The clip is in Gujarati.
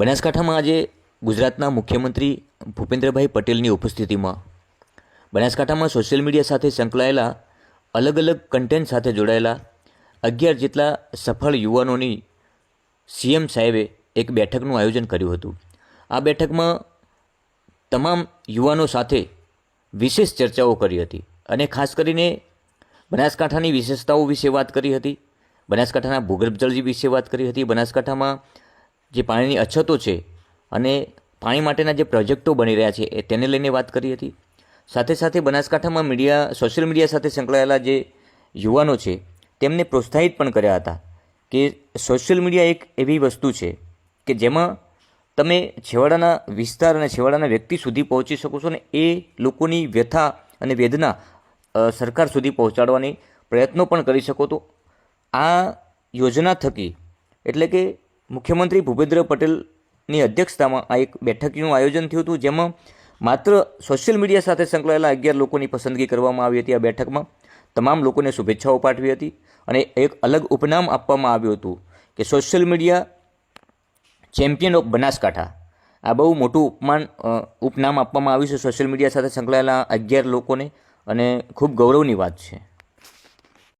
બનાસકાંઠામાં આજે ગુજરાતના મુખ્યમંત્રી ભૂપેન્દ્રભાઈ પટેલની ઉપસ્થિતિમાં બનાસકાંઠામાં સોશિયલ મીડિયા સાથે સંકળાયેલા અલગ અલગ કન્ટેન્ટ સાથે જોડાયેલા અગિયાર જેટલા સફળ યુવાનોની સીએમ સાહેબે એક બેઠકનું આયોજન કર્યું હતું. આ બેઠકમાં તમામ યુવાનો સાથે વિશેષ ચર્ચાઓ કરી હતી અને ખાસ કરીને બનાસકાંઠાની વિશેષતાઓ વિશે વાત કરી હતી. બનાસકાંઠાના ભૂગર્ભ જળજી વિશે વાત કરી હતી. બનાસકાંઠામાં જે પાણીની અછતો છે અને પાણી માટેના જે પ્રોજેક્ટો બની રહ્યા છે, એ તેને લઈને વાત કરી હતી. સાથે સાથે બનાસકાંઠામાં મીડિયા, સોશિયલ મીડિયા સાથે સંકળાયેલા જે યુવાનો છે, તેમને પ્રોત્સાહિત પણ કર્યા હતા કે સોશિયલ મીડિયા એક એવી વસ્તુ છે કે જેમાં તમે છેવાડાના વિસ્તાર અને છેવાડાના વ્યક્તિ સુધી પહોંચી શકો છો ને એ લોકોની વ્યથા અને વેદના સરકાર સુધી પહોંચાડવાની પ્રયત્નો પણ કરી શકો તો આ યોજના થકી, એટલે કે મુખ્યમંત્રી ભૂપેન્દ્ર પટેલની અધ્યક્ષતામાં આ એક બેઠકનું આયોજન થયું હતું, જેમાં માત્ર સોશિયલ મીડિયા સાથે સંકળાયેલા અગિયાર લોકોની પસંદગી કરવામાં આવી હતી આ બેઠકમાં. તમામ લોકોને શુભેચ્છાઓ પાઠવી હતી અને એક અલગ ઉપનામ આપવામાં આવ્યું હતું કે social media champion of Banaskantha. આ બહુ મોટું ઉપમાન ઉપનામ આપવામાં આવ્યું છે સોશિયલ મીડિયા સાથે સંકળાયેલા અગિયાર લોકોને અને ખૂબ ગૌરવની વાત છે.